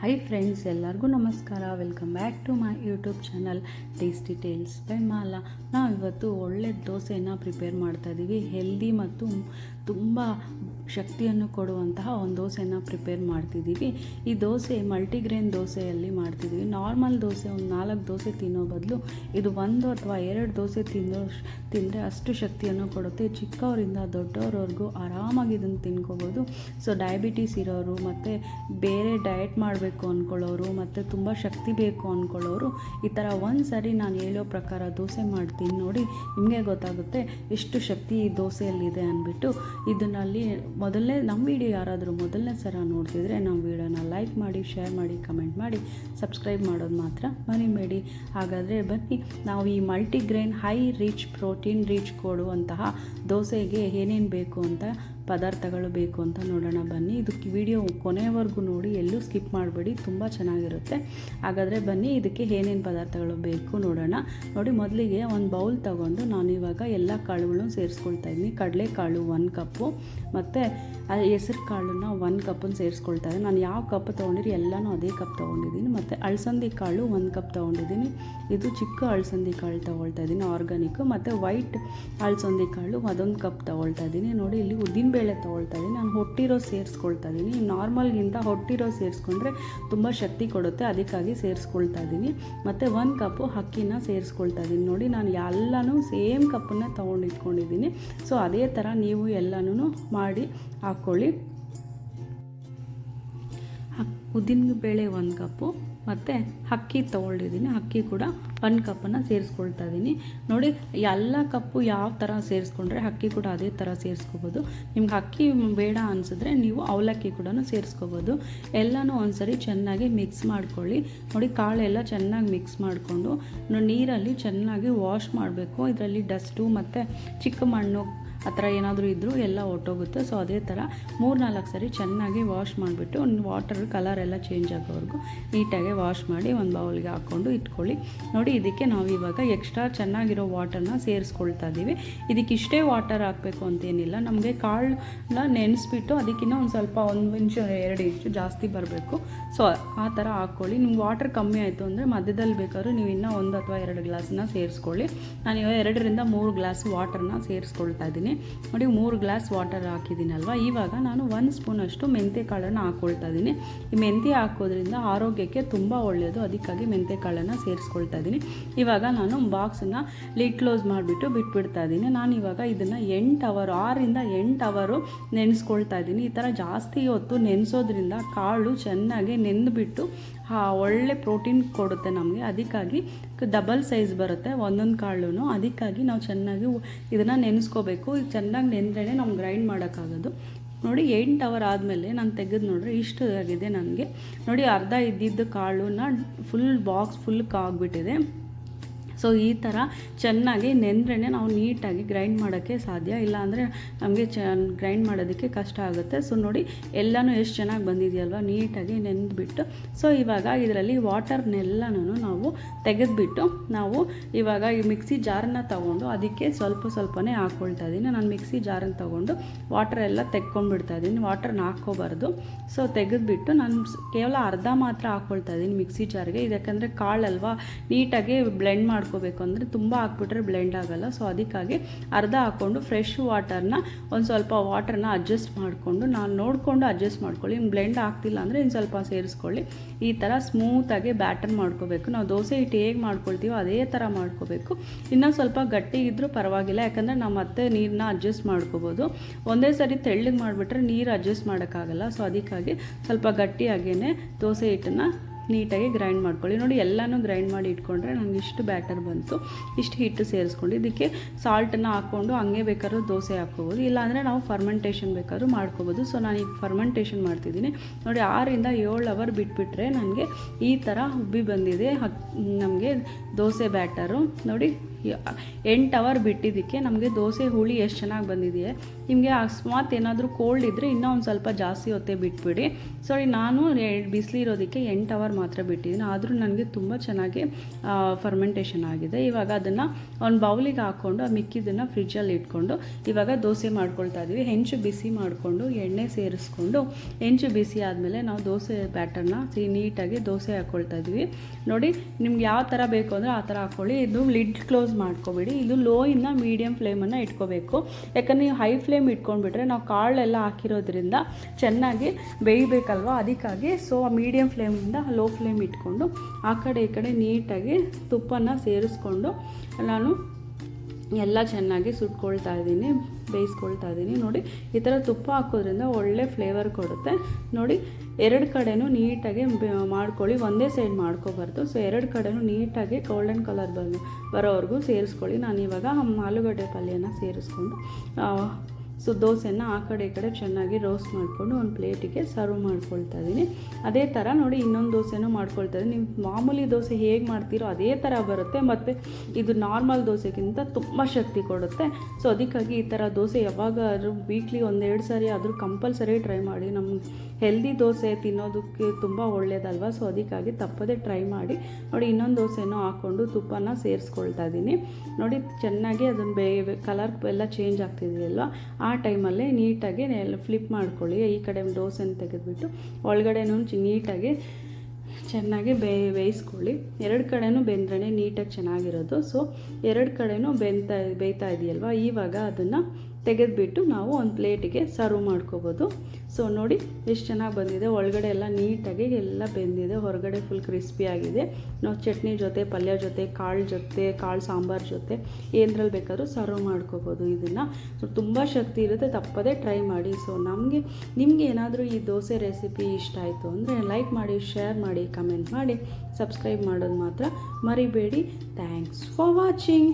High friends ಎಲ್ಲರಿಗೂ ನಮಸ್ಕಾರ. Welcome back to my YouTube channel tasty tales by Mala ನಾವು ಇವತ್ತು ಒಳ್ಳೆ ದೋಸೆಯನ್ನು ಪ್ರಿಪೇರ್ ಮಾಡ್ತಾ ಇದ್ದೀವಿ ಹೆಲ್ದಿ ಮತ್ತು ತುಂಬ ಶಕ್ತಿಯನ್ನು ಕೊಡುವಂತಹ ಒಂದು ದೋಸೆನ ಪ್ರಿಪೇರ್ ಮಾಡ್ತಿದ್ದೀವಿ ಈ ದೋಸೆ ಮಲ್ಟಿಗ್ರೇನ್ ದೋಸೆಯಲ್ಲಿ ಮಾಡ್ತಿದ್ದೀವಿ ನಾರ್ಮಲ್ ದೋಸೆ ಒಂದು ನಾಲ್ಕು ದೋಸೆ ತಿನ್ನೋ ಬದಲು ಇದು ಒಂದು ಅಥವಾ ಎರಡು ದೋಸೆ ತಿನ್ನೋ ತಿಂದರೆ ಅಷ್ಟು ಶಕ್ತಿಯನ್ನು ಕೊಡುತ್ತೆ. ಚಿಕ್ಕವರಿಂದ ದೊಡ್ಡವರವರೆಗೂ ಆರಾಮಾಗಿ ಇದನ್ನು ತಿನ್ಕೋಬೋದು. ಸೊ ಡಯಾಬಿಟೀಸ್ ಇರೋರು ಮತ್ತು ಬೇರೆ ಡಯಟ್ ಮಾಡಬೇಕು ಅಂದ್ಕೊಳ್ಳೋರು ಮತ್ತು ತುಂಬ ಶಕ್ತಿ ಬೇಕು ಅಂದ್ಕೊಳ್ಳೋರು ಈ ಥರ ಒಂದು ಸರಿ ನಾನು ಹೇಳೋ ಪ್ರಕಾರ ದೋಸೆ ಮಾಡ್ತೀನಿ ನೋಡಿ ನಿಮಗೆ ಗೊತ್ತಾಗುತ್ತೆ ಎಷ್ಟು ಶಕ್ತಿ ಈ ದೋಸೆಯಲ್ಲಿದೆ ಅಂದ್ಬಿಟ್ಟು ಇದನ್ನಲ್ಲಿ ಮೊದಲನೇ ನಮ್ಮ ವಿಡಿಯೋ ಯಾರಾದರೂ ಮೊದಲನೇ ಸಲ ನೋಡ್ತಿದ್ರೆ ನಮ್ಮ ವಿಡಿಯೋನ ಲೈಕ್ ಮಾಡಿ ಶೇರ್ ಮಾಡಿ ಕಮೆಂಟ್ ಮಾಡಿ ಸಬ್ಸ್ಕ್ರೈಬ್ ಮಾಡೋದು ಮಾತ್ರ ಮರಿಬೇಡಿ. ಹಾಗಾದರೆ ಬನ್ನಿ, ನಾವು ಈ multigrain high rich protein rich ಕೊಡುವಂತಹ ದೋಸೆಗೆ ಏನೇನು ಬೇಕು ಅಂತ ಪದಾರ್ಥಗಳು ಬೇಕು ಅಂತ ನೋಡೋಣ ಬನ್ನಿ. ಇದಕ್ಕೆ ವಿಡಿಯೋ ಕೊನೆಯವರೆಗೂ ನೋಡಿ, ಎಲ್ಲೂ ಸ್ಕಿಪ್ ಮಾಡಬೇಡಿ, ತುಂಬ ಚೆನ್ನಾಗಿರುತ್ತೆ. ಹಾಗಾದರೆ ಬನ್ನಿ, ಇದಕ್ಕೆ ಏನೇನು ಪದಾರ್ಥಗಳು ಬೇಕು ನೋಡೋಣ. ನೋಡಿ, ಮೊದಲಿಗೆ ಒಂದು ಬೌಲ್ ತಗೊಂಡು ನಾನು ಇವಾಗ ಎಲ್ಲ ಕಾಳುಗಳನ್ನು ಸೇರಿಸ್ಕೊಳ್ತಾ ಇದ್ದೀನಿ. ಕಡಲೆಕಾಳು ಒಂದು ಕಪ್ಪು ಮತ್ತು ಹೆಸರು ಕಾಳನ್ನ ಒಂದು ಕಪ್ಪನ್ನು ಸೇರಿಸ್ಕೊಳ್ತಾ ಇದ್ದೀನಿ. ನಾನು ಯಾವ ಕಪ್ ತೊಗೊಂಡಿರಿ, ಎಲ್ಲನೂ ಅದೇ ಕಪ್ ತೊಗೊಂಡಿದ್ದೀನಿ. ಮತ್ತು ಅಳಸಂದಿ ಕಾಳು ಒಂದು ಕಪ್ ತೊಗೊಂಡಿದ್ದೀನಿ. ಇದು ಚಿಕ್ಕ ಅಳಸಂದಿ ಕಾಳು ತೊಗೊಳ್ತಾ ಇದ್ದೀನಿ ಆರ್ಗ್ಯಾನಿಕ್ ಮತ್ತು ವೈಟ್ ಅಳಸಂದಿ ಕಾಳು ಅದೊಂದು ಕಪ್ ತೊಗೊಳ್ತಾ ಇದ್ದೀನಿ. ನೋಡಿ, ಇಲ್ಲಿ ಉದ್ದಿನಬೇಳೆ ತೊಗೊಳ್ತಾ ಇದ್ದೀನಿ ನಾನು ಹೊಟ್ಟಿರೋ ಸೇರಿಸ್ಕೊಳ್ತಾ ಇದ್ದೀನಿ ನಾರ್ಮಲ್ಗಿಂತ ಹೊಟ್ಟಿರೋ ಸೇರಿಸ್ಕೊಂಡ್ರೆ ತುಂಬ ಶಕ್ತಿ ಕೊಡುತ್ತೆ. ಅದಕ್ಕಾಗಿ ಸೇರಿಸ್ಕೊಳ್ತಾ ಇದ್ದೀನಿ ಮತ್ತು ಒಂದು ಕಪ್ಪು ಅಕ್ಕಿನ ಸೇರಿಸ್ಕೊಳ್ತಾ ಇದ್ದೀನಿ ನೋಡಿ, ನಾನು ಎಲ್ಲನೂ ಸೇಮ್ ಕಪ್ಪನ್ನ ತೊಗೊಂಡು ಇಟ್ಕೊಂಡಿದ್ದೀನಿ ಸೊ ಅದೇ ಥರ ನೀವು ಎಲ್ಲನೂ ಮಾಡಿ ಹಾಕ್ಕೊಳ್ಳಿ ಉದ್ದಿನ ಬೇಳೆ ಒಂದು ಕಪ್ಪು. ಮತ್ತು ಅಕ್ಕಿ ತೊಗೊಂಡಿದ್ದೀನಿ ಅಕ್ಕಿ ಕೂಡ ಒಂದು ಕಪ್ಪನ್ನು ಸೇರಿಸ್ಕೊಳ್ತಾ ಇದ್ದೀನಿ ನೋಡಿ, ಎಲ್ಲ ಕಪ್ಪು ಯಾವ ಥರ ಸೇರಿಸ್ಕೊಂಡ್ರೆ ಅಕ್ಕಿ ಕೂಡ ಅದೇ ಥರ ಸೇರಿಸ್ಕೋಬೋದು. ನಿಮ್ಗೆ ಅಕ್ಕಿ ಬೇಡ ಅನಿಸಿದ್ರೆ ನೀವು ಅವಲಕ್ಕಿ ಕೂಡ ಸೇರಿಸ್ಕೋಬೋದು. ಎಲ್ಲನೂ ಒಂದ್ಸರಿ ಚೆನ್ನಾಗಿ ಮಿಕ್ಸ್ ಮಾಡ್ಕೊಳ್ಳಿ. ನೋಡಿ ಕಾಳೆಲ್ಲ ಚೆನ್ನಾಗಿ ಮಿಕ್ಸ್ ಮಾಡಿಕೊಂಡು ನೀರಲ್ಲಿ ಚೆನ್ನಾಗಿ ವಾಶ್ ಮಾಡಬೇಕು. ಇದರಲ್ಲಿ ಡಸ್ಟು ಮತ್ತು ಚಿಕ್ಕ ಮಣ್ಣು ಆ ಥರ ಏನಾದರೂ ಇದ್ದರೂ ಎಲ್ಲ ಹೊಟ್ಟೋಗುತ್ತೆ ಸೊ ಅದೇ ಥರ ಮೂರು ನಾಲ್ಕು ಸರಿ ಚೆನ್ನಾಗಿ ವಾಶ್ ಮಾಡಿಬಿಟ್ಟು ಒಂದು ವಾಟರ್ ಕಲರ್ ಎಲ್ಲ ಚೇಂಜ್ ಆಗೋವರೆಗೂ ನೀಟಾಗಿ ವಾಶ್ ಮಾಡಿ ಒಂದು ಬೌಲ್ಗೆ ಹಾಕ್ಕೊಂಡು ಇಟ್ಕೊಳ್ಳಿ. ನೋಡಿ, ಇದಕ್ಕೆ ನಾವು ಇವಾಗ ಎಕ್ಸ್ಟ್ರಾ ಚೆನ್ನಾಗಿರೋ ವಾಟರ್ನ ಸೇರಿಸ್ಕೊಳ್ತಾ ಇದ್ದೀವಿ ಇದಕ್ಕೆ ಇಷ್ಟೇ ವಾಟರ್ ಹಾಕಬೇಕು ಅಂತೇನಿಲ್ಲ ನಮಗೆ ಕಾಳನ್ನ ನೆನೆಸ್ಬಿಟ್ಟು ಅದಕ್ಕಿಂತ ಒಂದು ಸ್ವಲ್ಪ ಒಂದು ಇಂಚು, ಎರಡು ಇಂಚು ಜಾಸ್ತಿ ಬರಬೇಕು. ಸೊ ಆ ಥರ ಹಾಕ್ಕೊಳ್ಳಿ. ನಿಮ್ಗೆ ವಾಟರ್ ಕಮ್ಮಿ ಆಯಿತು ಅಂದರೆ ಮಧ್ಯದಲ್ಲಿ ಬೇಕಾದ್ರೂ ನೀವು ಇನ್ನೂ ಒಂದು ಅಥವಾ ಎರಡು ಗ್ಲಾಸನ್ನ ಸೇರಿಸ್ಕೊಳ್ಳಿ. ನಾನು ಇವಾಗ ಎರಡರಿಂದ ಮೂರು ಗ್ಲಾಸ್ ವಾಟರ್ನ ಸೇರಿಸ್ಕೊಳ್ತಾ ಇದ್ದೀನಿ ನೋಡಿ, ಮೂರು ಗ್ಲಾಸ್ ವಾಟರ್ ಹಾಕಿದ್ದೀನಲ್ವ? ಇವಾಗ ನಾನು ಒಂದು ಸ್ಪೂನಷ್ಟು ಮೆಂತ್ಯ ಕಾಳನ್ನು ಹಾಕ್ಕೊಳ್ತಾ ಇದ್ದೀನಿ. ಈ ಮೆಂತ್ಯ ಹಾಕೋದ್ರಿಂದ ಆರೋಗ್ಯಕ್ಕೆ ತುಂಬ ಒಳ್ಳೆಯದು ಅದಕ್ಕಾಗಿ ಮೆಂತ್ಯ ಕಾಳನ್ನು ಸೇರಿಸ್ಕೊಳ್ತಾ ಇದ್ದೀನಿ. ಇವಾಗ ನಾನು ಬಾಕ್ಸನ್ನು ಲಿಡ್ ಕ್ಲೋಸ್ ಮಾಡಿಬಿಟ್ಟು ಬಿಟ್ಬಿಡ್ತಾ ಇದ್ದೀನಿ. ನಾನು ಇವಾಗ ಇದನ್ನು ಎಂಟು ಅವರು, ಆರಿಂದ ಎಂಟು ಅವರು ನೆನೆಸ್ಕೊಳ್ತಾ ಇದ್ದೀನಿ. ಈ ಥರ ಜಾಸ್ತಿ ಹೊತ್ತು ನೆನೆಸೋದ್ರಿಂದ ಕಾಳು ಚೆನ್ನಾಗಿ ನೆಂದುಬಿಟ್ಟು ಒಳ್ಳೆ ಪ್ರೋಟೀನ್ ಕೊಡುತ್ತೆ ನಮಗೆ. ಅದಕ್ಕಾಗಿ ಡಬಲ್ ಸೈಜ್ ಬರುತ್ತೆ, ಒಂದೊಂದು ಕಾಳು ಅದಕ್ಕಾಗಿ ನಾವು ಚೆನ್ನಾಗಿ ಇದನ್ನು ನೆನೆಸ್ಕೋಬೇಕು. ಚೆನ್ನಾಗಿ ನೆಂದ್ರೇ ನಾವು ಗ್ರೈಂಡ್ ಮಾಡೋಕ್ಕಾಗೋದು. ನೋಡಿ, ಎಂಟು ಅವರ್ ಆದಮೇಲೆ ನಾನು ತೆಗೆದು ನೋಡ್ರೆ, ಇಷ್ಟು ಆಗಿದೆ ನನಗೆ. ನೋಡಿ, ಅರ್ಧ ಇದ್ದಿದ್ದ ಕಾಳನ್ನ ಫುಲ್ ಬಾಕ್ಸ್ ಫುಲ್ ಕಾಗ್ಬಿಟ್ಟಿದೆ. ಸೊ ಈ ಥರ ಚೆನ್ನಾಗಿ ನೆಂದ್ರೆ ನಾವು ನೀಟಾಗಿ ಗ್ರೈಂಡ್ ಮಾಡೋಕ್ಕೆ ಸಾಧ್ಯ. ಇಲ್ಲಾಂದರೆ ನಮಗೆ ಚ ಗ್ರೈಂಡ್ ಮಾಡೋದಕ್ಕೆ ಕಷ್ಟ ಆಗುತ್ತೆ. ಸೊ ನೋಡಿ, ಎಲ್ಲನೂ ಎಷ್ಟು ಚೆನ್ನಾಗಿ ಬಂದಿದೆಯಲ್ವ? ನೀಟಾಗಿ ನೆಂದ್ಬಿಟ್ಟು. ಸೊ ಇವಾಗ ಇದರಲ್ಲಿ ವಾಟರ್ನೆಲ್ಲನೂ ನಾವು ತೆಗೆದುಬಿಟ್ಟು ನಾವು ಇವಾಗ ಈ ಮಿಕ್ಸಿ ಜಾರನ್ನ ತೊಗೊಂಡು ಅದಕ್ಕೆ ಸ್ವಲ್ಪ ಸ್ವಲ್ಪನೇ ಹಾಕ್ಕೊಳ್ತಾ ಇದ್ದೀನಿ. ನಾನು ಮಿಕ್ಸಿ ಜಾರನ್ನ ತೊಗೊಂಡು ವಾಟರ್ ಎಲ್ಲ ತೆಕ್ಕೊಂಡ್ಬಿಡ್ತಾ ಇದ್ದೀನಿ. ವಾಟರ್ನ ಹಾಕ್ಕೋಬಾರ್ದು ಸೊ ತೆಗೆದುಬಿಟ್ಟು ನಾನು ಕೇವಲ ಅರ್ಧ ಮಾತ್ರ ಹಾಕ್ಕೊಳ್ತಾ ಇದ್ದೀನಿ ಮಿಕ್ಸಿ ಜಾರ್ಗೆ. ಇದಕ್ಕಂದರೆ ಕಾಳಲ್ವಾ? ನೀಟಾಗಿ ಬ್ಲೆಂಡ್ ಮಾಡಿ ಮಾಡ್ಕೋಬೇಕು ಅಂದರೆ ತುಂಬ ಹಾಕ್ಬಿಟ್ರೆ ಬ್ಲೆಂಡ್ ಆಗೋಲ್ಲ. ಸೊ ಅದಕ್ಕಾಗಿ ಅರ್ಧ ಹಾಕ್ಕೊಂಡು ಫ್ರೆಶ್ ವಾಟರ್ನ ಒಂದು ಸ್ವಲ್ಪ ವಾಟರ್ನ ಅಡ್ಜಸ್ಟ್ ಮಾಡಿಕೊಂಡು, ನಾನು ನೋಡಿಕೊಂಡು ಅಡ್ಜಸ್ಟ್ ಮಾಡ್ಕೊಳ್ಳಿ. ಇನ್ನು ಬ್ಲೆಂಡ್ ಆಗ್ತಿಲ್ಲ ಅಂದರೆ ಇನ್ನು ಸ್ವಲ್ಪ ಸೇರಿಸ್ಕೊಳ್ಳಿ. ಈ ಥರ ಸ್ಮೂತಾಗಿ ಬ್ಯಾಟರ್ ಮಾಡ್ಕೋಬೇಕು. ನಾವು ದೋಸೆ ಹಿಟ್ಟು ಹೇಗೆ ಮಾಡ್ಕೊಳ್ತೀವೋ ಅದೇ ಥರ ಮಾಡ್ಕೋಬೇಕು. ಇನ್ನೂ ಸ್ವಲ್ಪ ಗಟ್ಟಿ ಇದ್ದರೂ ಪರವಾಗಿಲ್ಲ, ಯಾಕಂದರೆ ನಾವು ಮತ್ತೆ ನೀರನ್ನ ಅಡ್ಜಸ್ಟ್ ಮಾಡ್ಕೋಬೋದು. ಒಂದೇ ಸರಿ ತೆಳ್ಳಗೆ ಮಾಡಿಬಿಟ್ರೆ ನೀರು ಅಡ್ಜಸ್ಟ್ ಮಾಡೋಕ್ಕಾಗಲ್ಲ ಸೊ ಅದಕ್ಕಾಗಿ ಸ್ವಲ್ಪ ಗಟ್ಟಿಯಾಗೇ ದೋಸೆ ಹಿಟ್ಟನ್ನು ನೀಟಾಗಿ ಗ್ರೈಂಡ್ ಮಾಡ್ಕೊಳ್ಳಿ. ನೋಡಿ, ಎಲ್ಲನೂ ಗ್ರೈಂಡ್ ಮಾಡಿ ಇಟ್ಕೊಂಡ್ರೆ ನನಗೆ ಇಷ್ಟು ಬ್ಯಾಟರ್ ಬಂತು. ಇಷ್ಟು ಹಿಟ್ಟು ಸೇರಿಸ್ಕೊಂಡು ಇದಕ್ಕೆ ಸಾಲ್ಟನ್ನು ಹಾಕ್ಕೊಂಡು ಹಂಗೆ ಬೇಕಾದ್ರೂ ದೋಸೆ ಹಾಕ್ಕೋಬೋದು. ಇಲ್ಲಾಂದರೆ ನಾವು ಫರ್ಮೆಂಟೇಷನ್ ಬೇಕಾದ್ರೂ ಮಾಡ್ಕೋಬೋದು. ಸೊ ನಾನು ಈಗ ಫರ್ಮೆಂಟೇಷನ್ ಮಾಡ್ತಿದ್ದೀನಿ. ನೋಡಿ ಆರರಿಂದ ಏಳು ಅವರ್ ಬಿಟ್ಬಿಟ್ರೆ ನನಗೆ ಈ ಥರ ಉಬ್ಬಿ ಬಂದಿದೆ. ನಮಗೆ ದೋಸೆ ಬ್ಯಾಟರು. ನೋಡಿ ಎಂಟು ಅವರ್ ಬಿಟ್ಟಿದ್ದಕ್ಕೆ ನಮಗೆ ದೋಸೆ, ಹುಳಿ ಎಷ್ಟು ಚೆನ್ನಾಗಿ ಬಂದಿದೆಯೇ? ನಿಮಗೆ ಅಕಸ್ಮಾತ್ ಏನಾದರೂ ಕೋಲ್ಡ್ ಇದ್ದರೆ ಇನ್ನೂ ಒಂದು ಸ್ವಲ್ಪ ಜಾಸ್ತಿ ಹೊತ್ತೆ ಬಿಟ್ಬಿಡಿ. ಸಾರಿ ನಾನು ಬಿಸಿಲಿರೋದಕ್ಕೆ ಎಂಟು ಅವರ್ ಮಾತ್ರ ಬಿಟ್ಟಿದ್ದೀನಿ. ಆದರೂ ನನಗೆ ತುಂಬ ಚೆನ್ನಾಗಿ ಫರ್ಮೆಂಟೇಷನ್ ಆಗಿದೆ. ಇವಾಗ ಅದನ್ನು ಒಂದು ಬೌಲಿಗೆ ಹಾಕ್ಕೊಂಡು ಆ ಮಿಕ್ಕಿದ್ದನ್ನು ಫ್ರಿಜ್ಜಲ್ಲಿ ಇಟ್ಕೊಂಡು ಇವಾಗ ದೋಸೆ ಮಾಡ್ಕೊಳ್ತಾ ಇದ್ದೀವಿ ಹೆಂಚು ಬಿಸಿ ಮಾಡಿಕೊಂಡು ಎಣ್ಣೆ ಸೇರಿಸ್ಕೊಂಡು ಹೆಂಚು ಬಿಸಿ ಆದಮೇಲೆ ನಾವು ದೋಸೆ ಬ್ಯಾಟರ್ನ ನೀಟಾಗಿ ದೋಸೆ ಹಾಕ್ಕೊಳ್ತಾ ಇದ್ದೀವಿ ನೋಡಿ, ನಿಮ್ಗೆ ಯಾವ ಥರ ಬೇಕು ಅಂದರೆ ಆ ಥರ ಹಾಕ್ಕೊಳ್ಳಿ ಇದು ಲಿಡ್ ಕ್ಲೋಸ್ ಮಾಡ್ಕೊಬೇಡಿ. ಇದು ಲೋ ಇಂದ ಮೀಡಿಯಮ್ ಫ್ಲೇಮನ್ನು ಇಟ್ಕೋಬೇಕು. ಯಾಕಂದರೆ ನೀವು ಹೈ ಫ್ಲೇಮ್ ಇಟ್ಕೊಂಡ್ಬಿಟ್ರೆ ನಾವು ಕಾಳೆಲ್ಲ ಹಾಕಿರೋದ್ರಿಂದ ಚೆನ್ನಾಗಿ ಬೇಯಬೇಕಲ್ವ? ಅದಕ್ಕಾಗಿ ಸೊ ಮೀಡಿಯಮ್ ಫ್ಲೇಮಿಂದ ಲೋ ಫ್ಲೇಮ್ ಇಟ್ಕೊಂಡು ಆ ಕಡೆ ಈ ಕಡೆ ನೀಟಾಗಿ ತುಪ್ಪನ ಸೇರಿಸ್ಕೊಂಡು ನಾನು ಎಲ್ಲ ಚೆನ್ನಾಗಿ ಸುಟ್ಕೊಳ್ತಾ ಇದ್ದೀನಿ, ಬೇಯಿಸ್ಕೊಳ್ತಾ ಇದ್ದೀನಿ. ನೋಡಿ, ಈ ಥರ ತುಪ್ಪ ಹಾಕೋದ್ರಿಂದ ಒಳ್ಳೆ ಫ್ಲೇವರ್ ಕೊಡುತ್ತೆ. ನೋಡಿ ಎರಡು ಕಡೆನೂ ನೀಟಾಗಿ ಮಾಡ್ಕೊಳ್ಳಿ. ಒಂದೇ ಸೈಡ್ ಮಾಡ್ಕೋಬಾರ್ದು. ಸೊ ಎರಡು ಕಡೆನೂ ನೀಟಾಗಿ ಗೋಲ್ಡನ್ ಕಲರ್ ಬಂದು ಬರೋವರೆಗೂ ಸೇರಿಸ್ಕೊಳ್ಳಿ. ನಾನು ಇವಾಗ ಆಲೂಗಡ್ಡೆ ಪಲ್ಯನ ಸೇರಿಸ್ಕೊಂಡು ಸೊ ದೋಸೆನ ಆ ಕಡೆ ಈ ಕಡೆ ಚೆನ್ನಾಗಿ ರೋಸ್ಟ್ ಮಾಡಿಕೊಂಡು ಒಂದು ಪ್ಲೇಟಿಗೆ ಸರ್ವ್ ಮಾಡ್ಕೊಳ್ತಾ ಇದ್ದೀನಿ ಅದೇ ಥರ ನೋಡಿ ಇನ್ನೊಂದು ದೋಸೆನೂ ಮಾಡ್ಕೊಳ್ತಾ ಇದ್ದೀನಿ ನೀವು ಮಾಮೂಲಿ ದೋಸೆ ಹೇಗೆ ಮಾಡ್ತೀರೋ ಅದೇ ಥರ ಬರುತ್ತೆ, ಮತ್ತು ಇದು ನಾರ್ಮಲ್ ದೋಸೆಗಿಂತ ತುಂಬ ಶಕ್ತಿ ಕೊಡುತ್ತೆ. ಸೊ ಅದಕ್ಕಾಗಿ ಈ ಥರ ದೋಸೆ ಯಾವಾಗಾದ್ರೂ ವೀಕ್ಲಿ ಒಂದೆರಡು ಸಾರಿ ಆದರೂ ಕಂಪಲ್ಸರಿ ಟ್ರೈ ಮಾಡಿ. ನಮ್ಮ ಹೆಲ್ದಿ ದೋಸೆ ತಿನ್ನೋದಕ್ಕೆ ತುಂಬ ಒಳ್ಳೆಯದಲ್ವ ಸೊ ಅದಕ್ಕಾಗಿ ತಪ್ಪದೇ ಟ್ರೈ ಮಾಡಿ. ನೋಡಿ ಇನ್ನೊಂದು ದೋಸೆನೂ ಹಾಕ್ಕೊಂಡು ತುಪ್ಪನ ಸೇರಿಸ್ಕೊಳ್ತಾ ಇದ್ದೀನಿ ನೋಡಿ ಚೆನ್ನಾಗಿ ಅದನ್ನು ಬೇ ಕಲರ್ ಎಲ್ಲ ಚೇಂಜ್ ಆಗ್ತಿದೆಯಲ್ವ? ಟೈಮಲ್ಲೇ ನೀಟಾಗಿ ಎಲ್ಲ ಫ್ಲಿಪ್ ಮಾಡ್ಕೊಳ್ಳಿ. ಈ ಕಡೆ ದೋಸೆನ ತೆಗೆದುಬಿಟ್ಟು ಒಳಗಡೆನೂ ನೀಟಾಗಿ ಚೆನ್ನಾಗಿ ಬೇ ಬೇಯಿಸ್ಕೊಳ್ಳಿ. ಎರಡು ಕಡೆನೂ ಬೆಂದ್ರೇ ನೀಟಾಗಿ ಚೆನ್ನಾಗಿರೋದು. ಸೊ ಎರಡು ಕಡೆನೂ ಬೆಂತ ಬೇಯ್ತಾ ಇದೆಯಲ್ವ? ಇವಾಗ ಅದನ್ನು ತೆಗೆದುಬಿಟ್ಟು ನಾವು ಒಂದು ಪ್ಲೇಟಿಗೆ ಸರ್ವ್ ಮಾಡ್ಕೋಬೋದು. ಸೊ ನೋಡಿ, ಎಷ್ಟು ಚೆನ್ನಾಗಿ ಬಂದಿದೆ. ಒಳಗಡೆ ಎಲ್ಲ ನೀಟಾಗಿ ಎಲ್ಲ ಬೆಂದಿದೆ. ಹೊರಗಡೆ ಫುಲ್ ಕ್ರಿಸ್ಪಿ ಆಗಿದೆ. ನಾವು ಚಟ್ನಿ ಜೊತೆ, ಪಲ್ಯ ಜೊತೆ, ಕಾಳು ಜೊತೆ, ಕಾಳು ಸಾಂಬಾರು ಜೊತೆ ಏನರಲ್ಲಿ ಬೇಕಾದರೂ ಸರ್ವ್ ಮಾಡ್ಕೋಬೋದು ಇದನ್ನು. ಸೊ ತುಂಬ ಶಕ್ತಿ ಇರುತ್ತೆ. ತಪ್ಪದೇ ಟ್ರೈ ಮಾಡಿ. ಸೊ ನಮಗೆ, ನಿಮಗೆ ಏನಾದರೂ ಈ ದೋಸೆ ರೆಸಿಪಿ ಇಷ್ಟ ಆಯಿತು ಅಂದರೆ ಲೈಕ್ ಮಾಡಿ ಶೇರ್ ಮಾಡಿ ಕಮೆಂಟ್ ಮಾಡಿ ಸಬ್ಸ್ಕ್ರೈಬ್ ಮಾಡೋದು ಮಾತ್ರ ಮರಿಬೇಡಿ. Thanks for watching